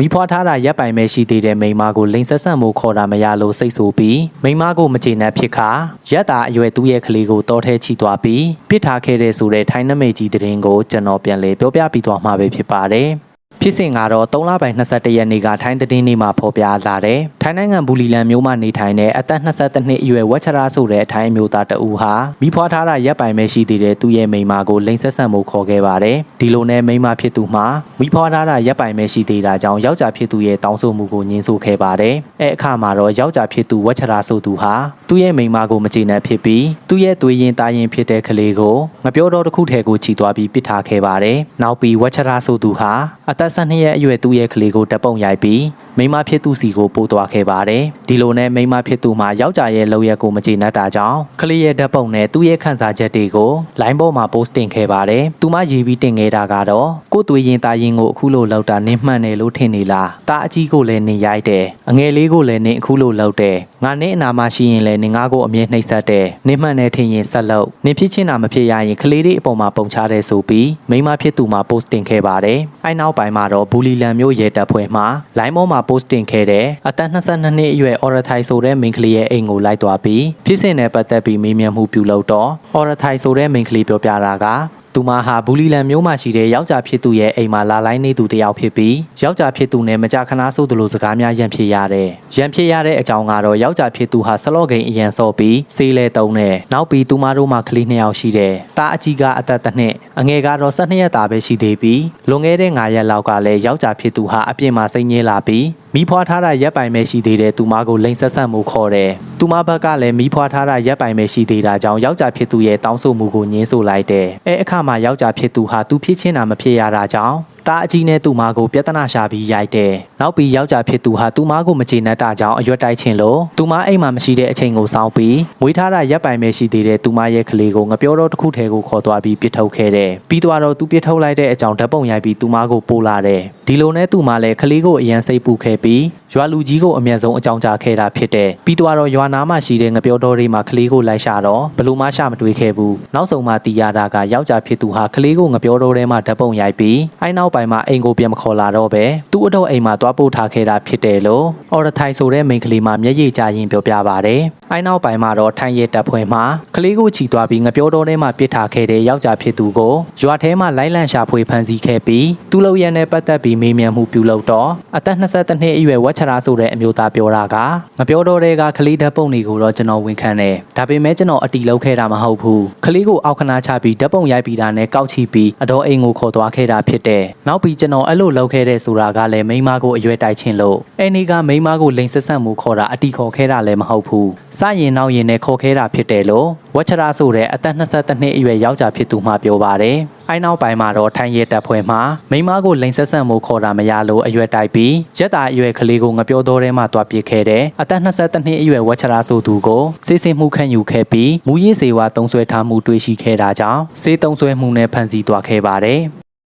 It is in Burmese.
မိဖွားထားတာရပ်ပိုင်မဲ့ရှိသေးတဲ့မိန်းမကိုလိန်ဆက်ဆန့်မှုခေါ်တာမရလို့စိတ်ဆိုပြီးမိန်းမကိုမကျေနပ်ဖြစ်ခါရက်တာအရွယ်သူ့ရဲ့ကလေးကိုတောထဲချီသွားပြီးပစ်ထားခဲ့တဲ့ဆိုတဲ့ထိုင်းနမိတ်ကြီးတရင်ကိုကျွန်တော်ပြန်လေပြောပြပြီးသွားမှာပဲဖြစ်ပါတယ် ဖြစ်စဉ်ကတော့3လပိုင်း22ရက်နေ့ကထိုင်းသတင်းနေ့မှာဖော်ပြလာတယ်။ထိုင်းနိုင်ငံဘူလီလန်မြို့မှာနေထိုင်တဲ့အသက်22နှစ်အရွယ်ဝက်ချရာဆိုတဲ့ထိုင်းအမျိုးသားတဦးဟာမိဖွားထားတာရပ်ပိုင်မဲ့ရှိသေးတဲ့သူ့ရဲ့မိန်းမကိုလိန်ဆက်ဆန့်မှုခေါ်ခဲ့ပါတယ်။ဒီလိုနဲ့မိန်းမဖြစ်သူမှာမိဖွားထားတာရပ်ပိုင်မဲ့ရှိသေးတာကြောင့်ယောက်ျားဖြစ်သူရဲ့တောင်းဆိုမှုကိုညှင်းဆိုခဲ့ပါတယ်။အဲအခါမှာတော့ယောက်ျားဖြစ်သူဝက်ချရာဆိုသူဟာသူ့ရဲ့မိန်းမကိုမကျေနပ်ဖြစ်ပြီးသူ့ရဲ့သွေးရင်သားရင်ဖြစ်တဲ့ကလေးကိုငပြောတော်တစ်ခုထဲကိုချီသွားပြီးပစ်ထားခဲ့ပါတယ်။နောက်ပြီးဝက်ချရာဆိုသူဟာအသက်12ရက်အရွယ်သူ့ရဲ့ကလေးကိုတပ်ပုံရိုက်ပြီး မိန်းမဖြစ်သူစီကိုပို့သွားခဲ့ပါတယ်။ဒီလိုနဲ့မိန်းမဖြစ်သူမှာယောက်ျားရဲ့လောက်ရက်ကိုမကျေနပ်တာကြောင့်ကလေးရဲ့ဓာတ်ပုံနဲ့သူ့ရဲ့ခန်းစားချက်တွေကိုလိုင်းပေါ်မှာ post တင်ခဲ့ပါတယ်။သူမရေးပြီးတင်ခဲ့တာကတော့ကိုယ်သွေးရင်သားရင်ကိုအခုလိုလောက်တာနင်းမှန်တယ်လို့ထင်နေလား။တာအကြီးကိုလည်းနင်ရိုက်တယ်။အငယ်လေးကိုလည်းနင်အခုလိုလောက်တယ်။ငါနင်းအနာမရှိရင်လည်းနင်ငါကိုအမြဲနှိပ်စက်တယ်။နင်မှန်တယ်ထင်ရင်ဆက်လုပ်။နင်ဖြစ်ချင်တာမဖြစ်ရရင်ကလေးလေးအပေါ်မှာပုံချတယ်ဆိုပြီးမိန်းမဖြစ်သူမှာ post တင်ခဲ့ပါတယ်။အဲနောက်ပိုင်းမှာတော့ဘူလီလန်မျိုးရဲတပ်ဖွဲ့မှလိုင်းပေါ်မှာ post တင်ခဲ့တဲ့အသက်22နှစ်အရွယ်အော်ရထိုင်ဆိုတဲ့မိန်းကလေးရဲ့အိမ်ကိုလိုက်သွားပြီးဖြစ်စဉ်နဲ့ပတ်သက်ပြီးမေးမြန်းမှုပြုလုပ်တော့အော်ရထိုင်ဆိုတဲ့မိန်းကလေးပြောပြတာက သူမဟာဘူလီလန်မျိုးမှာရှိတဲ့ယောက်ျားဖြစ်သူရဲ့အိမ်မှာလာလိုက်နေသူတစ်ယောက်ဖြစ်ပြီးယောက်ျားဖြစ်သူနဲ့မကြာခဏဆိုသလိုစကားများရန်ဖြစ်ရတယ်။ရန်ဖြစ်ရတဲ့အကြောင်းကတော့ယောက်ျားဖြစ်သူဟာဆလော့ဂိမ်းအရန်စော့ပြီးစေးလဲတုံးတယ်။နောက်ပြီးသူမတို့မှာကလေးနှစ်ယောက်ရှိတယ်။တာအကြီးကအသက်တစ်နှစ်အငယ်ကတော့12ရက်သားပဲရှိသေးပြီးလွန်ခဲ့တဲ့9ရက်လောက်ကလည်းယောက်ျားဖြစ်သူဟာအပြင်မှာစိတ်ငြင်းလာပြီး မိဖွားထားတာရက်ပိုင်ပဲရှိသေးတယ်သူမကိုလိန်ဆက်ဆက်မှုခေါ်တယ်။သူမဘက်ကလည်းမိဖွားထားတာရက်ပိုင်ပဲရှိသေးတာကြောင့်ယောက်ျားဖြစ်သူရဲ့တောင်းဆိုမှုကိုညှင်းဆိုလိုက်တယ်။အဲအခါမှာယောက်ျားဖြစ်သူဟာသူဖြစ်ချင်းတာမဖြစ်ရတာကြောင့် တာအကြီးနဲ့သူ့မာကိုပြဿနာရှာပြီးရိုက်တယ်။နောက်ပြီးယောက်ျားဖြစ်သူဟာသူ့မာကိုမကျေနပ်တာကြောင့်အရွက်တိုက်ချင်လို့သူမအိမ်မှာမရှိတဲ့အချိန်ကိုစောင်းပြီးမွေးထားတာရက်ပိုင်ပဲရှိသေးတဲ့သူမရဲ့ကလေးကိုငပြောတော့တစ်ခုထဲကိုခေါ်သွားပြီးပြစ်ထုတ်ခဲ့တယ်။ပြီးတော့တော့သူပြစ်ထုတ်လိုက်တဲ့အကြောင်းဓာတ်ပုံရိုက်ပြီးသူမကိုပို့လာတယ်။ဒီလိုနဲ့သူမလည်းကလေးကိုအရန်စိတ်ပူခဲ့ပြီးရွာလူကြီးကိုအမျက်ဆုံးအကြောင်းကြားခဲ့တာဖြစ်တယ်။ပြီးတော့တော့ရွာနားမှာရှိတဲ့ငပြောတော်တွေမှာကလေးကိုလိုက်ရှာတော့ဘလို့မှရှာမတွေ့ခဲ့ဘူး။နောက်ဆုံးမှတီးရတာကယောက်ျားဖြစ်သူဟာကလေးကိုငပြောတော်ထဲမှာဓာတ်ပုံရိုက်ပြီးအဲနောက်ပိုင်းမှာအိမ်ကိုပြန်မခေါ်လာတော့ပဲသူ့အတော့အိမ်မှာသွားပို့ထားခဲ့တာဖြစ်တယ်လို့အော်ရထိုင်ဆိုတဲ့မိန်းကလေးမှမျက်ရည်ကျရင်ပြောပြပါတယ်။အဲနောက်ပိုင်းမှာတော့ထိုင်ရဲတပ်ဖွဲ့မှကလေးကိုချီသွားပြီးငပြောတော်ထဲမှာပစ်ထားခဲ့တဲ့ယောက်ျားဖြစ်သူကိုရွာထဲမှာလိုက်လံရှာဖွေဖမ်းဆီးခဲ့ပြီးသူ့လုံရန်နဲ့ပတ်သက်ပြီးမေးမြန်းမှုပြုလုပ်တော့အသက်22နှစ်အရွယ်ဝက်ချရာဆိုတဲ့အမျိုးသားပြောတာကငပြောတော်တွေကကလေးဓာတ်ပုံတွေကိုတော့ကျွန်တော်ဝန်ခံတယ်။ဒါပေမဲ့ကျွန်တော်အတီလောက်ခဲ့တာမဟုတ်ဘူး။ကလေးကိုအောက်ခနာချပြီးဓာတ်ပုံရိုက်ပြီးတာနဲ့ကောက်ချီပြီးအတော်အိမ်ကိုခေါ်သွားခဲ့တာဖြစ်တယ်။နောက်ပြီးကျွန်တော်အဲ့လိုလုပ်ခဲ့တဲ့ဆိုတာကလည်းမိန်းမကိုအရွယ်တိုက်ချင်းလို့အဲ့ဒီကမိန်းမကိုလိန်ဆက်ဆက်မှုခေါ်တာအတီခေါ်ခဲ့တာလည်းမဟုတ်ဘူး။စရင်နောက်ရင်နဲ့ခေါ်ခဲ့တာဖြစ်တယ်လို့ဝက်ချရာဆိုတဲ့အသက်22နှစ်အရွယ်ယောက်ျားဖြစ်သူမှပြောပါတယ်။အဲနောက်ပိုင်းမှာတော့ထိုင်းရဲတပ်ဖွဲ့မှမိန်းမကိုလိန်ဆက်ဆန့်မှုခေါ်တာမရလို့အရွယ်တိုက်ပြီးရက်တာအရွယ်ကလေးကိုငပြောတော်ထဲမှာတွားပစ်ခဲ့တဲ့အသက်22နှစ်အရွယ်ဝက်ချရာဆိုသူကိုစစ်စင်မှုခံယူခဲ့ပြီးမူရင်းစေဝါတုံးဆွဲထားမှုတွေ့ရှိခဲ့တာကြောင့်စေးတုံးဆွဲမှုနဲ့ဖမ်းဆီးသွားခဲ့ပါတယ်။